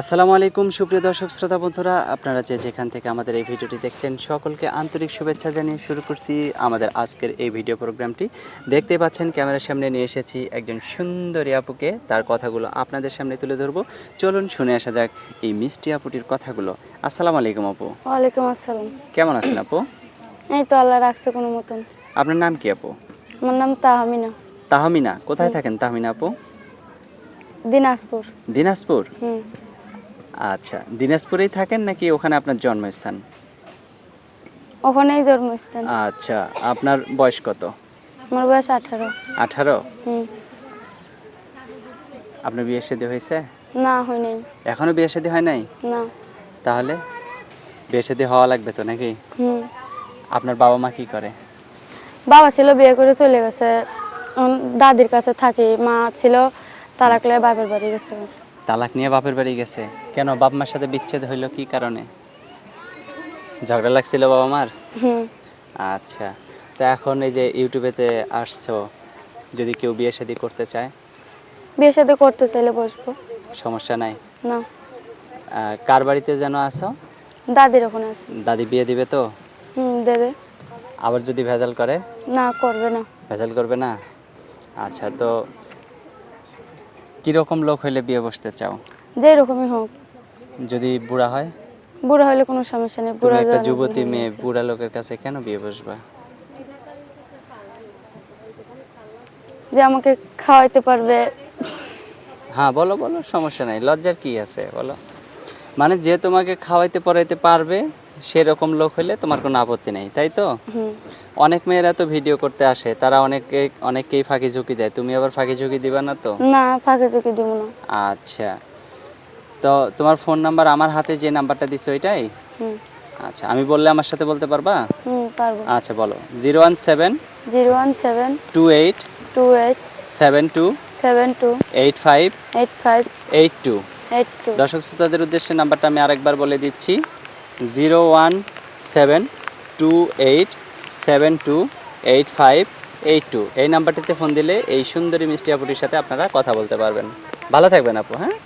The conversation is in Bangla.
আসসালামু আলাইকুম সুপ্রিয় দর্শক শ্রোতা বন্ধুরা। আপনারা যে যেখান থেকে আমাদের এই ভিডিওটি দেখছেন সকলকে আন্তরিক শুভেচ্ছা জানিয়ে শুরু করছি আমাদের আজকের এই ভিডিও প্রোগ্রামটি। দেখতে পাচ্ছেন ক্যামেরার সামনে নিয়ে এসেছি একজন সুন্দরী আপুকে। তার কথাগুলো আপনাদের সামনে তুলে ধরবো। চলুন শুনে আসা যাক এই মিষ্টি আপুটির কথাগুলো। আসসালামু আলাইকুম আপু। ওয়ালাইকুম আসসালাম। কেমন আছেন আপু? এই তো আল্লাহ রাখছে কোনো মতন। আপনার নাম কি আপু? আমার নাম তাহমিনা। তাহমিনা। কোথায় থাকেন তাহমিনা আপু? দিনাজপুর। দিনাজপুর? আচ্ছা দিনাজপুরেই থাকেন নাকি ওখানে আপনার জন্মস্থান? ওখানেই জন্মস্থান। আচ্ছা আপনার বয়স কত? আমার বয়স আঠারো। আঠারো? আপনার বিয়ে শাদী হয়েছে? না হয় নাই এখনও বিয়ে শাদী হয় নাই? না। তাহলে বিয়ে শাদী হওয়া লাগবে তো নাকি? হুম। আপনার বাবা মা কি করে? বাবা ছিল বিয়ে করে চলে গেছে। দাদির কাছে থাকি। মা ছিল তালাক লয়ে বাপের বাড়ি গেছে। তালাক নিয়ে বাপের বাড়ি গেছে। কেন? বাপ মার সাথে বিচ্ছেদ হইল কি কারণে? ঝগড়া লাগছিল বাবা মার? আচ্ছা। তো এখন এই যে ইউটিউবেতে আসছো যদি কেউ বিয়ে শাদী করতে চায়? বিয়ের সাথে করতে চাইলে বসবো। সমস্যা নাই? না। কার বাড়িতে যেন আসো দাদির ওখানে আছে। দাদি বিয়ে দিবে তো? হুম দেবে। আবার যদি ভেজাল করে? না করবে না। ভেজাল করবে না? আচ্ছা তো কীরকম লোক হইলে বিয়ে বসতে চাও? যেই রকমই হোক। যদি বুড়া হয়? বুড়া হলে কোনো সমস্যা নেই তুমি বুড়া একটা যুবতী মেয়ে। বুড়া লোকের কাছে কেন বিয়ে বসবা? যে আমাকে খাওয়াইতে পারবে। হ্যাঁ বলো বলো সমস্যা নাই। লজ্জার কি আছে বলো? মানে যে তোমাকে খাওয়াইতে পড়াইতে পারবে সেরকম লোক হলে তোমার কোনো আপত্তি নেই তাই তো? অনেক মেয়েরা তো ভিডিও করতে আসে তারা অনেকে অনেককেই ফাঁকি ঝুঁকি দেয়। তুমি আবার ফাঁকি ঝুঁকি দিবা না তো? না ফাঁকে চুকি দিব না। আচ্ছা। তো তোমার ফোন নাম্বার আমার হাতে যে নাম্বারটা দিছো ওইটাই হুম। আচ্ছা আমি বললে আমার সাথে বলতে পারবা? হুম পারব। আচ্ছা বলো। Zero one seven zero one seven two eight two eight seven two seven two eight five eight five eight two. Eight two. দর্শক শ্রোতাদের উদ্দেশ্যে নাম্বারটা আমি আরেকবার বলে দিচ্ছি। Zero one seven two eight seven two eight five eight two. এই নাম্বারটিতে ফোন দিলে এই সুন্দরী মিষ্টি আপুটির সাথে আপনারা কথা বলতে পারবেন। ভালো থাকবেন আপু হ্যাঁ?